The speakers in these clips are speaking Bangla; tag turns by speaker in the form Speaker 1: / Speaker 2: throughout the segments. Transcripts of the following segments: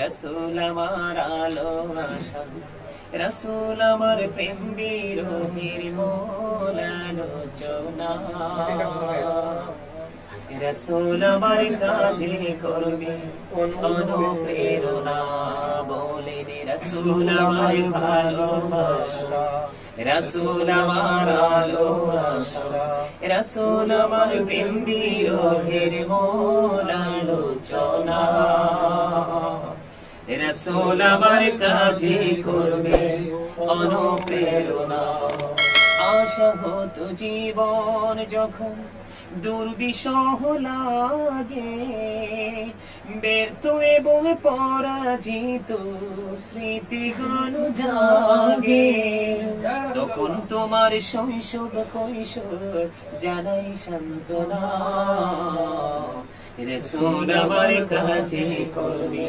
Speaker 1: রসুল আমার আলো আশা রসুল আমার প্রেম বিরোহীর মোলালোচনা রসুল আমার কাজে করবে অনুপ্রেরণা বলেন। রসুল আমার ভালোবাসা, রসুল আমার আলো আশা রসুল আমার প্রেম বিরোহের মোলালোচনা রসুল আমার কাজে করবে, অনুপ্রেরণা। আশা হতো জীবন যখন দুর্বিষহ লাগে, ব্যর্থ এবং পরাজিত স্মৃতিগুলো জাগে। তখন তোমার শৈশব কৈশোর জানাই সান্ত্বনা। রসুল আমার কাছে করবে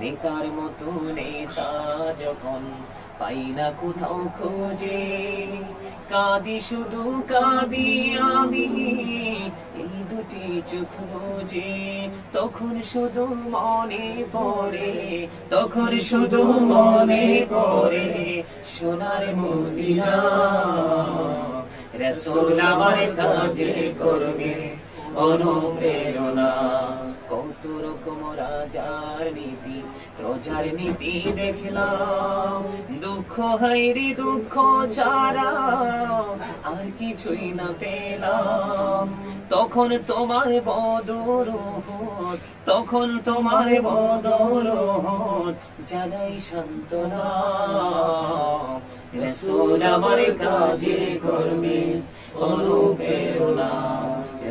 Speaker 1: নেতার মতো নেতা যখন পাই না কোথাও খোঁজে, কাঁদি শুধু কাঁদি আমি, এই দুটি চোখ বুঝে তখন শুধু মনে পড়ে, তখন শুধু মনে পড়ে সোনার মদিনা। রসুল আমার কাজে করবে অনুপ্রেরণা। কত রকম রাজার নীতি, প্রজার নীতি দেখলাম। দুঃখ হাইরে দুঃখ ছাড়া আর কিছুই না পেলাম। তখন তোমার বদর তখন তোমার বদর জানাই সান্ত্বনা। রসুল আমার কাজে করবে অনুপ্রেরণা।